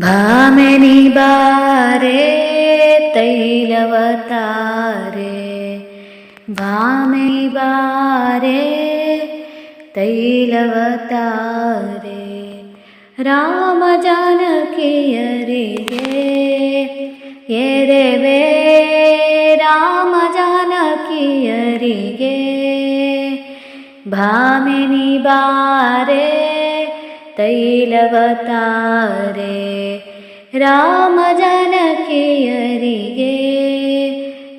ഭാമനി ബാരേ തൈലവതാരേ. ഭാമനി ബാരേ തൈലവതാരേ. രാമ ജാനകിയരികെ എരവേ. രാമ ജാനകിയരികെ ഭാമിനി ബാരേ ತೈಲವತಾರೆ, ರಾಮ ಜನಕಿಯರಿಗೆ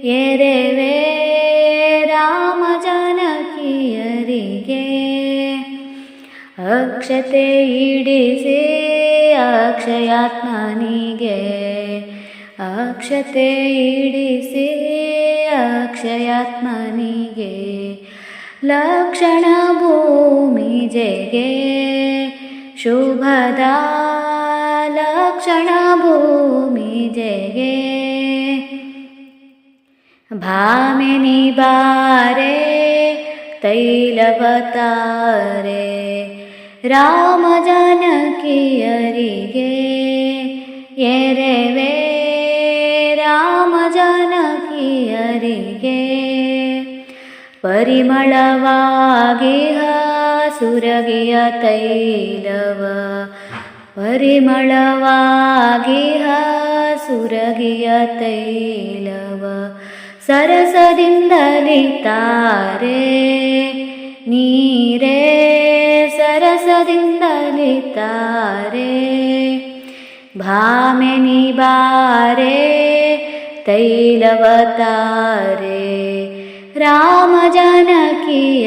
ಎರೆವೆ. ರಾಮ ಜನಕಿಯರಿಗೆ ಅಕ್ಷತೆ ಇಡಿಸಿ, ಅಕ್ಷಯಾತ್ಮನಿಗೆ ಅಕ್ಷತೆ ಇಡಿಸಿ, ಅಕ್ಷಯಾತ್ಮನಿಗೆ ಲಕ್ಷಣ ಭೂಮಿ ಜಗೆ शुभदा लक्षणभूमि जये। भामिनि बारे तैलवतारे रामजनकियरिगे यरे ಪರಿಮಳವಾಗಿ ಸುರಗಿಯ ತೈಲವ. ಪರಿಮಳವಾಗಿಹ ಸುರಗಿಯ ತೈಲವ. ಸರಸದಿಂದಲಿತಾರೆ ನೀರೇ ಸರಸದಿಂದಲಿತಾರೆ ಭಾಮೆನಿ ಬಾರೆ ತೈಲವತಾರೆ. ರಾಮ ಜಾನಕಿಯರಿಗೆ.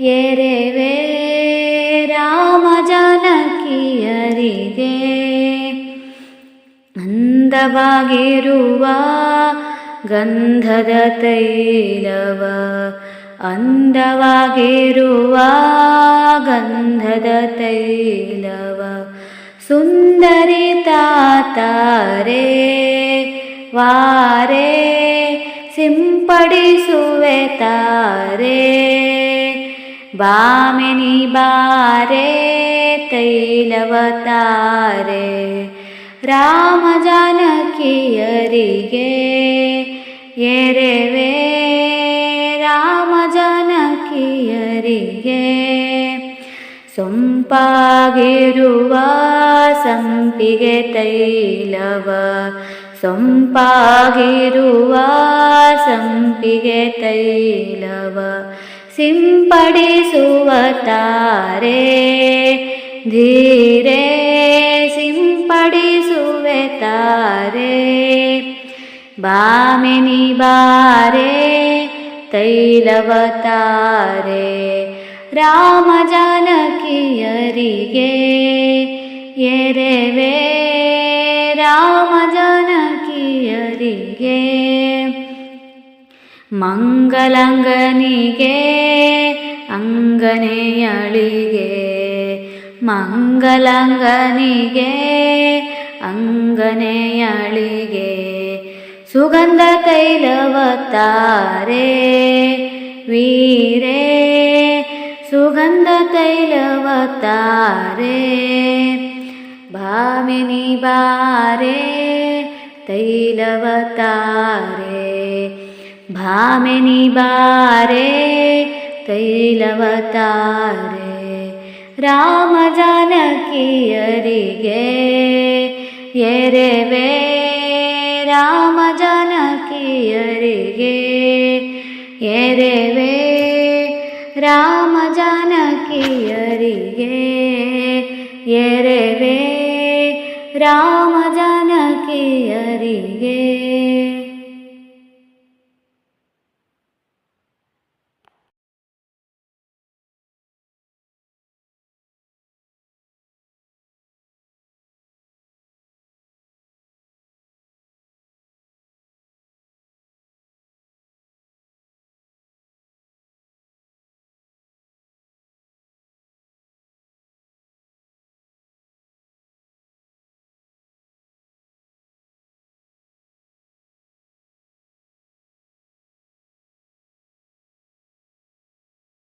ಎರೆವೆ ರಾಮ ಜಾನಕಿಯರಿಗೆ. ಅಂದವಾಗಿರುವ ಗಂಧದ ತೈಲವ ಅಂದವಾಗಿರುವ ಗಂಧದ ತೈಲವ. ಸುಂದರಿ ತಾತಾರೆ ವಾರೆ ಸಿಂಪಡಿಸುವೆ ತಾರೆ ಭಾಮಿನಿ ಬಾರೆ ತೈಲವತಾರೆ ರಾಮ ಜಾನಕಿಯರಿಗೆ ಎರೆವೆ ರಾಮ ಜಾನಕಿಯರಿಗೆ ಸೊಂಪಾಗಿರುವ ಸಂಪಿಗೆ ತೈಲವ ಸೊಂಪಾಗಿರುವ ಸಂಪಿಗೆ ತೈಲವ ಸಿಂಪಡಿಸುವ ತಾರೆ ಧೀರೆ ಸಿಂಪಡಿಸುವೆ ತಾರೆ ಭಾಮಿನಿ ಬಾರೆ ತೈಲವತಾರೆ ರಾಮ ಜಾನಕಿಯರಿಗೆ ಎರೆವೆ ರಾಮ ಜಾನಕಿಯರಿಗೆ ಮಂಗಲಂಗನಿಗೆ ಅಂಗನೆಯಳಿಗೆ ಮಂಗಲಂಗನಿಗೆ ಅಂಗನೆಯಳಿಗೆ ಸುಗಂಧ ತೈಲವತಾರೆ ವೀರೇ ಸುಗಂಧ ತೈಲವತಾರೆ ಭಾಮಿನಿ ಬಾರೆ ತೈಲವತಾರೆ ಭಾಮಿನಿ ಬಾರೆ ತೈಲವತಾರೆ ರಾಮ ಜಾನಕಿಯರಿಗೆ ಎರೆವೆ ರಾಮ ಜಾನಕಿಯರಿಗೆ ಎರೆವೆ ರಾಮ ಜಾನಕಿಯರಿಗೆ ಎರೆವೆ रामजनके जनके